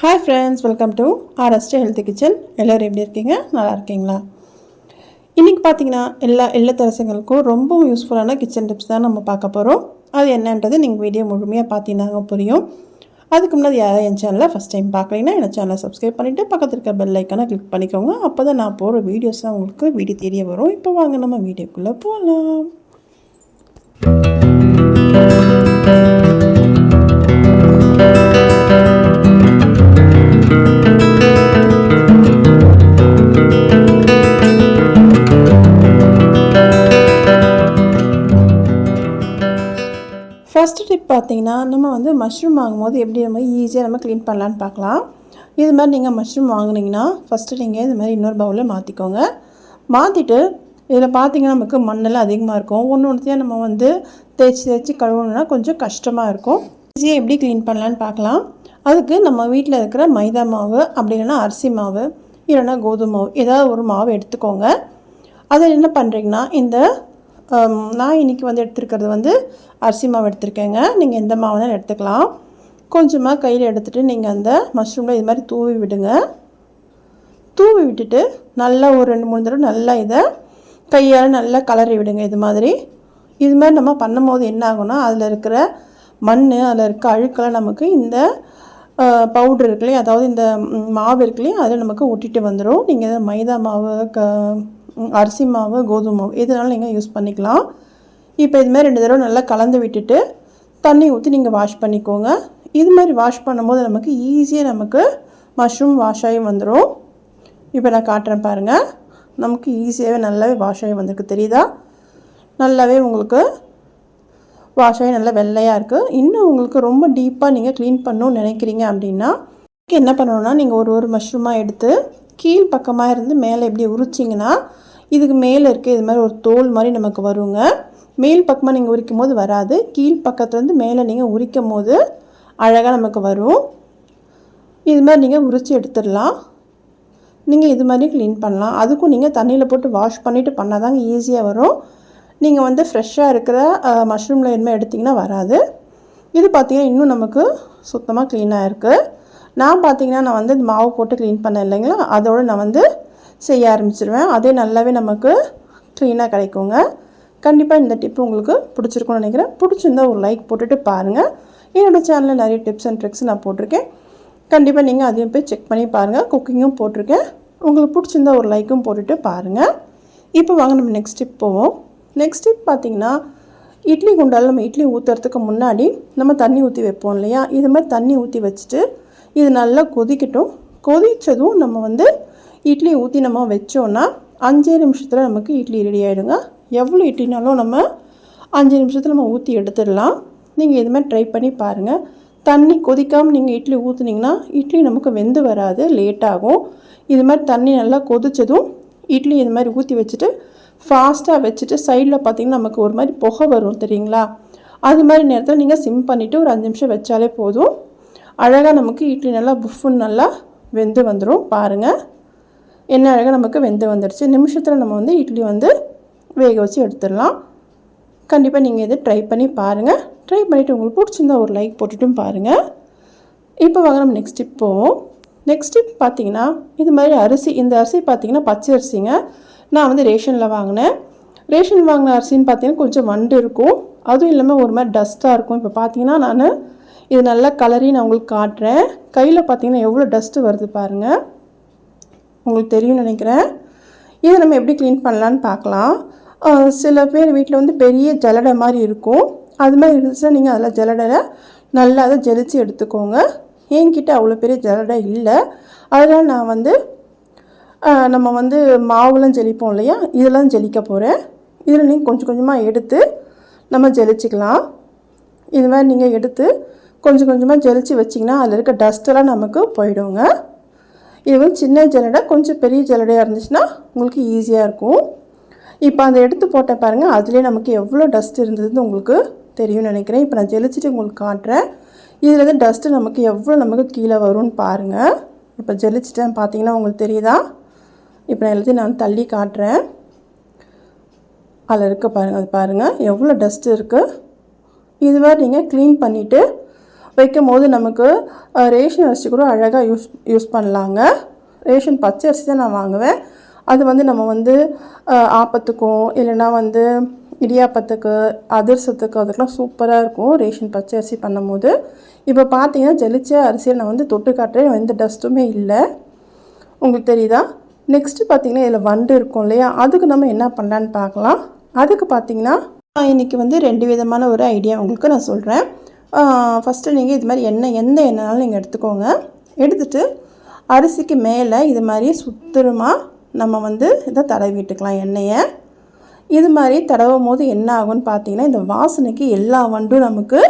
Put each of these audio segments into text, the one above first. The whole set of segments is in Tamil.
Hi friends welcome to RST health kitchen எல்லோரும் எப்படி இருக்கீங்க? நல்லா இருக்கீங்களா? இன்றைக்கி பார்த்தீங்கன்னா எல்லா இல்லத்தரசங்களுக்கும் ரொம்ப யூஸ்ஃபுல்லான கிச்சன் டிப்ஸ் தான் நம்ம பார்க்க போகிறோம் அது என்னன்றது நீங்கள் வீடியோ முழுமையாக பார்த்தீங்கன்னா புரியும். அதுக்கு முன்னாடி யாராவது என் சேனலை ஃபஸ்ட் டைம் பார்க்குறீங்கன்னா என் சேனலை சப்ஸ்கிரைப் பண்ணிவிட்டு பக்கத்தில் இருக்க பெல் ஐக்கானை கிளிக் பண்ணிக்கோங்க. அப்போ தான் நான் போகிற வீடியோஸ்லாம் உங்களுக்கு வீடியோ தெரிய வரும். இப்போ வாங்க நம்ம வீடியோக்குள்ளே போகலாம் ஃபஸ்ட்டு டிப் பார்த்தீங்கன்னா நம்ம வந்து மஷ்ரூம் வாங்கும்போது எப்படி நம்ம ஈஸியாக நம்ம க்ளீன் பண்ணலான்னு பார்க்கலாம். இது மாதிரி நீங்கள் மஷ்ரூம் வாங்குனீங்கன்னா ஃபஸ்ட்டு நீங்கள் இது மாதிரி இன்னொரு பவுலில் மாற்றிக்கோங்க மாற்றிட்டு இதில் பார்த்தீங்கன்னா நமக்கு மண்ணெல்லாம் அதிகமாக இருக்கும். ஒன்று ஒன்றுத்தையும் நம்ம வந்து தேய்ச்சி தேய்ச்சி கழுவணும்னா கொஞ்சம் கஷ்டமாக இருக்கும். ஈஸியாக எப்படி க்ளீன் பண்ணலான்னு பார்க்கலாம். அதுக்கு நம்ம வீட்டில் இருக்கிற மைதா மாவு அப்படி இல்லைன்னா அரிசி மாவு இல்லைன்னா கோதுமை மாவு ஏதாவது ஒரு மாவு எடுத்துக்கோங்க. அதை என்ன பண்ணுறீங்கன்னா இந்த நான் இன்றைக்கி வந்து எடுத்துருக்கிறது வந்து அரிசி மாவு எடுத்திருக்கேங்க. நீங்கள் எந்த மாவு வேணாலும் எடுத்துக்கலாம். கொஞ்சமாக கையில் எடுத்துகிட்டு நீங்கள் அந்த மஷ்ரூமில் இது மாதிரி தூவி விடுங்க. தூவி விட்டுட்டு நல்லா ஒரு ரெண்டு மூணு தடவை நல்லா இதை கையால் நல்லா கலரி விடுங்க இது மாதிரி. இது மாதிரி நம்ம பண்ணும்போது என்ன ஆகும்னா அதில் இருக்கிற மண் அதில் இருக்க அழுக்கெல்லாம் நமக்கு இந்த பவுட்ரு இருக்குல்லையே அதாவது இந்த மாவு இருக்குல்லையே அதில் நமக்கு ஒட்டிட்டு வந்துடும் நீங்கள் மைதா மாவு க அரிசி மாவு கோதுமை மாவு எதுனாலும் நீங்கள் யூஸ் பண்ணிக்கலாம். இப்போ இதுமாதிரி ரெண்டு தடவை நல்லா கலந்து விட்டுட்டு தண்ணி ஊற்றி நீங்கள் வாஷ் பண்ணிக்கோங்க. இது மாதிரி வாஷ் பண்ணும்போது நமக்கு ஈஸியாக நமக்கு மஷ்ரூம் வாஷ் ஆகி வந்துடும் இப்போ நான் காட்டுறேன் பாருங்கள் நமக்கு ஈஸியாகவே நல்லாவே வாஷ் ஆகி வந்திருக்கு. தெரியுதா? நல்லாவே உங்களுக்கு வாஷ் ஆகி நல்லா வெள்ளையாக இருக்குது இன்னும் உங்களுக்கு ரொம்ப டீப்பாக நீங்கள் க்ளீன் பண்ணணும்னு நினைக்கிறீங்க அப்படின்னா என்ன பண்ணணும்னா நீங்கள் ஒரு ஒரு மஷ்ரூமாக எடுத்து கீழ் பக்கமாக இருந்து மேலே எப்படி உரிச்சிங்கன்னா இதுக்கு மேலே இருக்க இது மாதிரி ஒரு தோல் மாதிரி நமக்கு வருங்க. மேல் பக்கமாக நீங்கள் உரிக்கும் போது வராது. கீழ் பக்கத்துலேருந்து மேலே நீங்கள் உரிக்கும் போது அழகாக நமக்கு வரும். இது மாதிரி நீங்கள் உரித்து எடுத்துடலாம். நீங்கள் இது மாதிரி க்ளீன் பண்ணலாம். அதுக்கும் நீங்கள் தண்ணியில் போட்டு வாஷ் பண்ணிவிட்டு பண்ணால் தாங்க ஈஸியாக வரும். நீங்கள் வந்து ஃப்ரெஷ்ஷாக இருக்கிற மஷ்ரூமில் இனிமேல் எடுத்திங்கன்னா வராது. இது பார்த்திங்கன்னா இன்னும் நமக்கு சுத்தமாக க்ளீனாக இருக்குது நான் பார்த்தீங்கன்னா நான் வந்து இந்த மாவு போட்டு க்ளீன் பண்ணேன் இல்லைங்களா? அதோடு நான் வந்து செய்ய ஆரம்பிச்சிருவேன். அதே நல்லாவே நமக்கு க்ளீனாக கிடைக்குங்க. கண்டிப்பாக இந்த டிப்பு உங்களுக்கு பிடிச்சிருக்கும்னு நினைக்கிறேன். பிடிச்சிருந்தா ஒரு லைக் போட்டுட்டு பாருங்கள் என்னோடய சேனலில் நிறைய டிப்ஸ் அண்ட் ட்ரிக்ஸ் நான் போட்டிருக்கேன். கண்டிப்பாக நீங்கள் அதையும் போய் செக் பண்ணி பாருங்கள் குக்கிங்கும் போட்டிருக்கேன். உங்களுக்கு பிடிச்சிருந்தா ஒரு லைக்கும் போட்டுட்டு பாருங்கள் இப்போ வாங்க நம்ம நெக்ஸ்ட் டிப் போவோம். நெக்ஸ்ட் டிப் பார்த்தீங்கன்னா இட்லி குண்டால் நம்ம இட்லி ஊற்றுறதுக்கு முன்னாடி நம்ம தண்ணி ஊற்றி வைப்போம் இல்லையா? இது மாதிரி தண்ணி ஊற்றி வச்சுட்டு இது நல்லா கொதிக்கட்டும். கொதித்ததும் நம்ம வந்து இட்லி ஊற்றி நம்ம வச்சோன்னா அஞ்சே நிமிஷத்தில் நமக்கு இட்லி ரெடி ஆகிடுங்க எவ்வளோ இட்லினாலும் நம்ம அஞ்சு நிமிஷத்தில் நம்ம ஊற்றி எடுத்துடலாம். நீங்கள் இது மாதிரி ட்ரை பண்ணி பாருங்கள் தண்ணி கொதிக்காமல் நீங்கள் இட்லி ஊற்றுனீங்கன்னா இட்லி நமக்கு வெந்து வராது லேட் ஆகும். இது மாதிரி தண்ணி நல்லா கொதிச்சதும் இட்லி இது மாதிரி ஊற்றி வச்சுட்டு ஃபாஸ்ட்டாக வச்சுட்டு சைடில் பார்த்தீங்கன்னா நமக்கு ஒரு மாதிரி புகை வரும் தெரியுங்களா? அது மாதிரி நேரத்தில் நீங்கள் சிம் பண்ணிவிட்டு ஒரு அஞ்சு நிமிஷம் வச்சாலே போதும். அழகாக நமக்கு இட்லி நல்லா புஃபுன்னு நல்லா வெந்து வந்துடும் பாருங்கள் என்ன அழகாக நமக்கு வெந்து வந்துடுச்சு நிமிஷத்தில் நம்ம வந்து இட்லி வந்து வேக வச்சு எடுத்துடலாம். கண்டிப்பாக நீங்கள் இதை ட்ரை பண்ணி பாருங்கள் ட்ரை பண்ணிவிட்டு உங்களுக்கு பிடிச்சிருந்தா ஒரு லைக் போட்டுட்டும் பாருங்கள் இப்போ வாங்க நம்ம நெக்ஸ்ட் டிப் போவோம். நெக்ஸ்ட் டிப் பார்த்தீங்கன்னா இது மாதிரி அரிசி இந்த அரிசி பார்த்தீங்கன்னா பச்சை அரிசிங்க. நான் வந்து ரேஷனில் வாங்கினேன். ரேஷன் வாங்கின அரிசின்னு பார்த்தீங்கன்னா கொஞ்சம் வண்டு இருக்கும். அதுவும் இல்லாமல் ஒரு மாதிரி டஸ்ட்டாக இருக்கும். இப்போ பார்த்தீங்கன்னா நான் இது நல்லா கலரி நான் உங்களுக்கு காட்டுறேன். கையில் பார்த்தீங்கன்னா எவ்வளோ டஸ்ட்டு வருது பாருங்கள் உங்களுக்கு தெரியும்னு நினைக்கிறேன். இதை நம்ம எப்படி க்ளீன் பண்ணலான்னு பார்க்கலாம். சில பேர் வீட்டில் வந்து பெரிய ஜல்லடை மாதிரி இருக்கும். அது மாதிரி இருந்துச்சுன்னா நீங்கள் அதில் ஜல்லடையில் நல்லா அதை ஜெலிச்சு எடுத்துக்கோங்க. என்கிட்ட அவ்வளோ பெரிய ஜலடை இல்லை. அதனால் நான் வந்து நம்ம வந்து மாவுலாம் ஜெலிப்போம் இல்லையா? இதெல்லாம் ஜெலிக்க போகிறேன் இதில் நீங்கள் கொஞ்சம் கொஞ்சமாக எடுத்து நம்ம ஜெலிச்சிக்கலாம். இது மாதிரி நீங்கள் எடுத்து கொஞ்சம் கொஞ்சமாக ஜெலிச்சு வச்சிங்கன்னா அதில் இருக்க டஸ்ட்டெல்லாம் நமக்கு போயிடுங்க. இதுவும் சின்ன ஜல்லடை கொஞ்சம் பெரிய ஜல்லடையாக இருந்துச்சுன்னா உங்களுக்கு ஈஸியாக இருக்கும். இப்போ அந்த எடுத்து போட்டேன் பாருங்கள் அதுலேயே நமக்கு எவ்வளோ டஸ்ட் இருந்ததுன்னு உங்களுக்கு தெரியும்னு நினைக்கிறேன். இப்போ நான் ஜெலிச்சிட்டு உங்களுக்கு காட்டுறேன். இதில் டஸ்ட்டு நமக்கு எவ்வளோ நமக்கு கீழே வரும்னு பாருங்கள் இப்போ ஜெலிச்சிட்டேன் பார்த்தீங்கன்னா உங்களுக்கு தெரியுதா? இப்போ நான் எல்லாத்தையும் நான் தள்ளி காட்டுறேன். அதில் இருக்க பாருங்கள் அது பாருங்கள் எவ்வளோ டஸ்ட்டு இருக்குது இது மாதிரி நீங்கள் க்ளீன் பண்ணிவிட்டு வைக்கும் போது நமக்கு ரேஷன் அரிசி கூட அழகாக யூஸ் யூஸ் பண்ணலாங்க. ரேஷன் பச்சை அரிசி தான் நான் வாங்குவேன். அது வந்து நம்ம வந்து ஆப்பத்துக்கும் இல்லைன்னா வந்து இடியாப்பத்துக்கு அதிரசத்துக்கு அதுக்கெலாம் சூப்பராக இருக்கும் ரேஷன் பச்சை அரிசி பண்ணும்போது. இப்போ பார்த்தீங்கன்னா ஜெலிச்ச அரிசியில் நான் வந்து தொட்டு காட்டுறேன். எந்த டஸ்ட்டுமே இல்லை. உங்களுக்கு தெரியுதா? நெக்ஸ்ட்டு பார்த்தீங்கன்னா இதில் வண்டு இருக்கும் இல்லையா? அதுக்கு நம்ம என்ன பண்ணலான்னு பார்க்கலாம். அதுக்கு பார்த்தீங்கன்னா நான் இன்றைக்கி வந்து ரெண்டு விதமான ஒரு ஐடியா உங்களுக்கு நான் சொல்கிறேன் ஃபஸ்ட்டு நீங்கள் இது மாதிரி எண்ணெய் எந்த எண்ணெய்னாலும் நீங்கள் எடுத்துக்கோங்க. எடுத்துட்டு அரிசிக்கு மேலே இது மாதிரி சுத்தமாக நம்ம வந்து இதை தடவி விட்டுக்கலாம் எண்ணெயை. இது மாதிரி தடவும் போது என்ன ஆகும்னு பார்த்தீங்கன்னா இந்த வாசனைக்கு எல்லா வண்டும் நமக்கு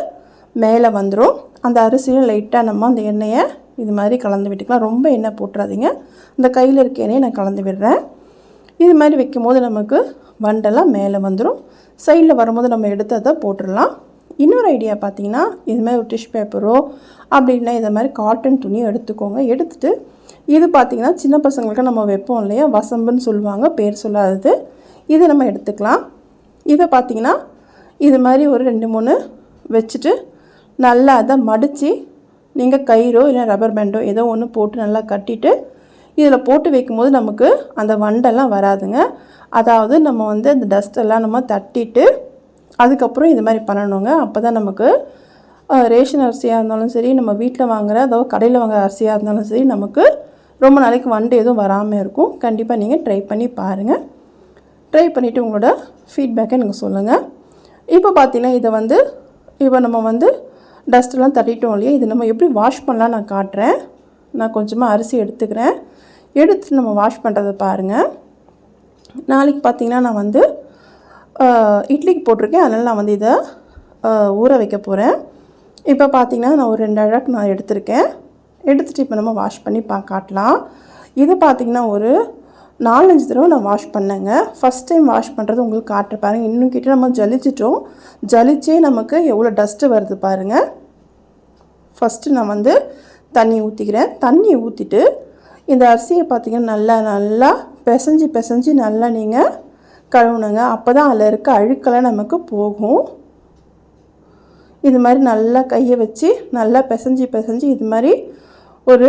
மேலே வந்துடும் அந்த அரிசியும் லைட்டாக நம்ம அந்த எண்ணெயை இது மாதிரி கலந்து விட்டுக்கலாம். ரொம்ப எண்ணெய் போட்டுறாதீங்க. இந்த கையில் இருக்க எண்ணெயை நான் கலந்து விடுறேன். இது மாதிரி வைக்கும் போது நமக்கு வண்டெல்லாம் மேலே வந்துடும் சைடில் வரும்போது நம்ம எடுத்து அதை போட்டுடலாம். இன்னொரு ஐடியா பார்த்தீங்கன்னா இது மாதிரி ஒரு டிஷ் பேப்பரோ அப்படின்னா இதை மாதிரி காட்டன் துணியோ எடுத்துக்கோங்க. எடுத்துட்டு இது பார்த்தீங்கன்னா சின்ன பசங்களுக்கு நம்ம வைப்போம் இல்லையா? வசம்புன்னு சொல்லுவாங்க பேர் சொல்லாதது. இதை நம்ம எடுத்துக்கலாம். இதை பார்த்திங்கன்னா இது மாதிரி ஒரு ரெண்டு மூணு வச்சுட்டு நல்லா அதை மடித்து நீங்கள் கயிறோ இல்லை ரப்பர் பேண்டோ ஏதோ ஒன்று போட்டு நல்லா கட்டிட்டு இதில் போட்டு வைக்கும்போது நமக்கு அந்த வண்டெல்லாம் வராதுங்க. அதாவது நம்ம வந்து அந்த டஸ்ட்டெல்லாம் நம்ம தட்டிட்டு அதுக்கப்புறம் இது மாதிரி பண்ணணுங்க. அப்போ தான் நமக்கு ரேஷன் அரிசியாக இருந்தாலும் சரி நம்ம வீட்டில் வாங்குகிற அதாவது கடையில் வாங்குற அரிசியாக இருந்தாலும் சரி நமக்கு ரொம்ப நாளைக்கு வண்டு எதுவும் வராமல் இருக்கும். கண்டிப்பாக நீங்கள் ட்ரை பண்ணி பாருங்கள் ட்ரை பண்ணிவிட்டு உங்களோட ஃபீட்பேக்கை நீங்கள் சொல்லுங்கள் இப்போ பார்த்தீங்கன்னா இதை வந்து இப்போ நம்ம வந்து டஸ்ட்டெல்லாம் தட்டிட்டோம் இல்லையா? இது நம்ம எப்படி வாஷ் பண்ணலாம் நான் காட்டுறேன். நான் கொஞ்சமாக அரிசி எடுத்துக்கிறேன். எடுத்து நம்ம வாஷ் பண்ணுறதை பாருங்கள் நாளைக்கு பார்த்தீங்கன்னா நான் வந்து இட்லிக்கு போட்டிருக்கேன். அதனால் நான் வந்து இதை ஊற வைக்க போகிறேன் இப்போ பார்த்தீங்கன்னா நான் ஒரு ரெண்டு அழகு நான் எடுத்திருக்கேன். எடுத்துகிட்டு இப்போ நம்ம வாஷ் பண்ணி பா காட்டலாம். இது பார்த்தீங்கன்னா ஒரு நாலஞ்சு தடவை நான் வாஷ் பண்ணேங்க. ஃபஸ்ட் டைம் வாஷ் பண்ணுறது உங்களுக்கு காட்டுற பாருங்கள் இன்னும் கிட்ட நம்ம ஜலிச்சிட்டோம். ஜலிச்சே நமக்கு எவ்வளோ டஸ்ட்டு வருது பாருங்கள் ஃபஸ்ட்டு நான் வந்து தண்ணி ஊற்றிக்கிறேன் தண்ணி ஊற்றிட்டு இந்த அரிசியை பார்த்தீங்கன்னா நல்லா நல்லா பிசைஞ்சு பிசைஞ்சு நல்லா நீங்கள் கழுவுணுங்க அப்போ தான் அதில் இருக்க அழுக்கெல்லாம் நமக்கு போகும். இது மாதிரி நல்லா கையை வச்சு நல்லா பிசைஞ்சு பிசைஞ்சு இது மாதிரி ஒரு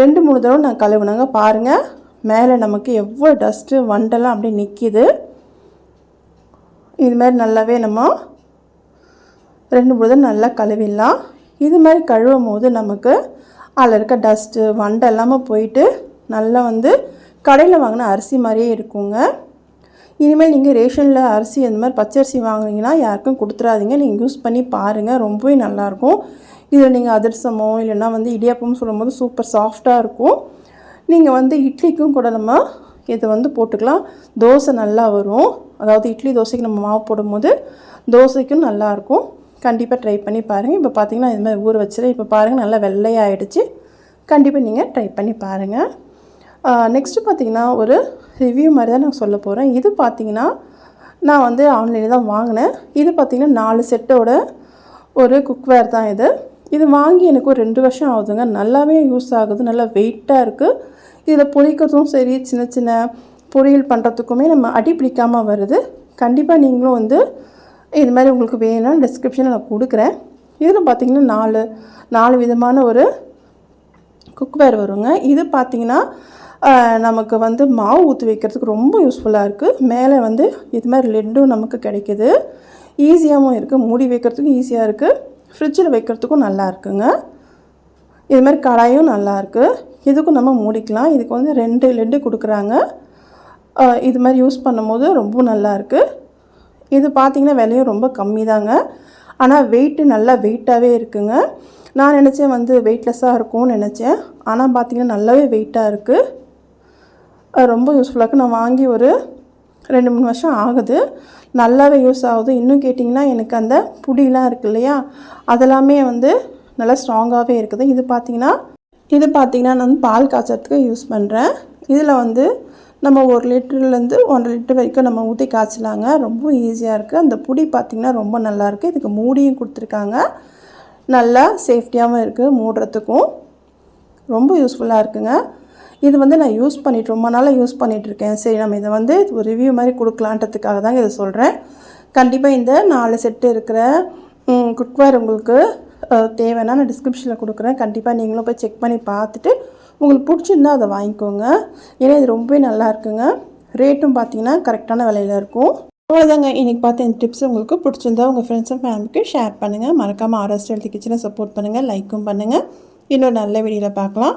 ரெண்டு மூணு தடவை நான் கழுவுனாங்க. பாருங்கள் மேலே நமக்கு எவ்வளோ டஸ்ட்டு வண்டெல்லாம் அப்படியே நிற்கிது இது மாதிரி நல்லாவே நம்ம ரெண்டு மூணு தடவை நல்லா கழுவிடலாம். இது மாதிரி கழுவும் போது நமக்கு அதில் இருக்க டஸ்ட்டு வண்டை எல்லாமே போயிட்டு நல்லா வந்து கடையில் வாங்கின அரிசி மாதிரியே இருக்குங்க. இனிமேல் நீங்கள் ரேஷனில் அரிசி அந்த மாதிரி பச்சரிசி வாங்குனீங்கன்னா யாருக்கும் கொடுத்துறாதீங்க. நீங்கள் யூஸ் பண்ணி பாருங்கள் ரொம்பவே நல்லாயிருக்கும். இதில் நீங்கள் அதிரசமோ இல்லைன்னா வந்து இடியாப்பம் சொல்லும்போது சூப்பர் சாஃப்டாக இருக்கும். நீங்கள் வந்து இட்லிக்கும் கூட நம்ம இதை வந்து போட்டுக்கலாம். தோசை நல்லா வரும். அதாவது இட்லி தோசைக்கு நம்ம மாவு போடும்போது தோசைக்கும் நல்லாயிருக்கும். கண்டிப்பாக ட்ரை பண்ணி பாருங்கள் இப்போ பார்த்தீங்கன்னா இது மாதிரி ஊற வச்சுட்டு இப்போ பாருங்கள் நல்லா வெள்ளையாகிடுச்சு கண்டிப்பாக நீங்கள் ட்ரை பண்ணி பாருங்கள் நெக்ஸ்ட்டு பார்த்தீங்கன்னா ஒரு ரிவ்யூ மாதிரி தான் நான் சொல்ல போகிறேன் இது பார்த்தீங்கன்னா நான் வந்து ஆன்லைனில் தான் வாங்கினேன். இது பார்த்தீங்கன்னா நாலு செட்டோட ஒரு குக்வேர் தான் இது. இது வாங்கி எனக்கு ஒரு ரெண்டு வருஷம் ஆகுதுங்க. நல்லாவே யூஸ் ஆகுது. நல்லா வெயிட்டாக இருக்குது இதில் பொரிக்கிறதும் சரி சின்ன சின்ன பொரியல் பண்ணுறதுக்குமே நம்ம அடி பிடிக்காமல் வருது. கண்டிப்பாக நீங்களும் வந்து இது மாதிரி உங்களுக்கு வேணும்னு டிஸ்கிரிப்ஷனில் நான் கொடுக்குறேன். இதில் பார்த்தீங்கன்னா நாலு நாலு விதமான ஒரு குக்வேர் வருங்க. இது பார்த்தீங்கன்னா நமக்கு வந்து மாவு ஊற்றி வைக்கிறதுக்கு ரொம்ப யூஸ்ஃபுல்லாக இருக்குது மேலே வந்து இது மாதிரி லெட்டும் நமக்கு கிடைக்கிது. ஈஸியாகவும் இருக்குது மூடி வைக்கிறதுக்கும் ஈஸியாக இருக்குது ஃப்ரிட்ஜில் வைக்கிறதுக்கும் நல்லா இருக்குங்க. இது மாதிரி கடாயும் நல்லாயிருக்கு இதுக்கும் நம்ம மூடிக்கலாம். இதுக்கு வந்து ரெண்டு லெட்டு கொடுக்குறாங்க. இது மாதிரி யூஸ் பண்ணும்போது ரொம்ப நல்லாயிருக்கு இது பார்த்திங்கன்னா விலையும் ரொம்ப கம்மி தாங்க ஆனால் வெயிட்டு நல்லா வெயிட்டாகவே இருக்குங்க. நான் நினச்சேன் வந்து வெயிட்லெஸ்ஸாக இருக்கும்னு நினச்சேன். ஆனால் பார்த்திங்கன்னா நல்லாவே வெயிட்டாக இருக்குது ரொம்ப யூஸ்ஃபுல்லாக இருக்குது நான் வாங்கி ஒரு ரெண்டு மூணு வருஷம் ஆகுது. நல்லாவே யூஸ் ஆகுது. இன்னும் கேட்டிங்கன்னா எனக்கு அந்த புடிலாம் இருக்குது இல்லையா? அதெல்லாமே வந்து நல்லா ஸ்ட்ராங்காகவே இருக்குது. இது பார்த்திங்கன்னா இது பார்த்திங்கன்னா நான் வந்து பால் காய்ச்சறதுக்கு யூஸ் பண்ணுறேன் இதில் வந்து நம்ம ஒரு லிட்டர்லேருந்து ஒன்றரை லிட்டர் வரைக்கும் நம்ம ஊற்றி காய்ச்சலாங்க. ரொம்ப ஈஸியாக இருக்குது அந்த புடி பார்த்திங்கன்னா ரொம்ப நல்லாயிருக்கு இதுக்கு மூடியும் கொடுத்துருக்காங்க. நல்லா சேஃப்டியாகவும் இருக்குது மூடுறதுக்கும். ரொம்ப யூஸ்ஃபுல்லாக இருக்குங்க. இது வந்து நான் யூஸ் பண்ணிட்டு ரொம்ப நாளாக யூஸ் பண்ணிகிட்ருக்கேன் இருக்கேன் சரி நம்ம இதை வந்து ஒரு ரிவ்யூ மாதிரி கொடுக்கலான்றதுக்காக தாங்க இதை சொல்கிறேன் கண்டிப்பாக இந்த நாலு செட்டு இருக்கிற குட்வேர் உங்களுக்கு தேவைன்னா நான் டிஸ்கிரிப்ஷனில் கொடுக்குறேன். கண்டிப்பாக நீங்களும் போய் செக் பண்ணி பார்த்துட்டு உங்களுக்கு பிடிச்சிருந்தா அதை வாங்கிக்கோங்க. ஏன்னா இது ரொம்பவே நல்லா இருக்குங்க. ரேட்டும் பார்த்தீங்கன்னா கரெக்டான விலையில இருக்கும். அவ்வளோதாங்க இன்றைக்கி பார்த்த இந்த டிப்ஸ் உங்களுக்கு பிடிச்சிருந்தா உங்கள் ஃப்ரெண்ட்ஸ் அண்ட் ஃபேமிலிக்கு ஷேர் பண்ணுங்கள் மறக்காமல் ஆர்எஸ் ஹெல்த் கிச்சனை சப்போர்ட் பண்ணுங்கள் லைக்கும் பண்ணுங்கள் இன்னொரு நல்ல வீடியோவில் பார்க்கலாம்.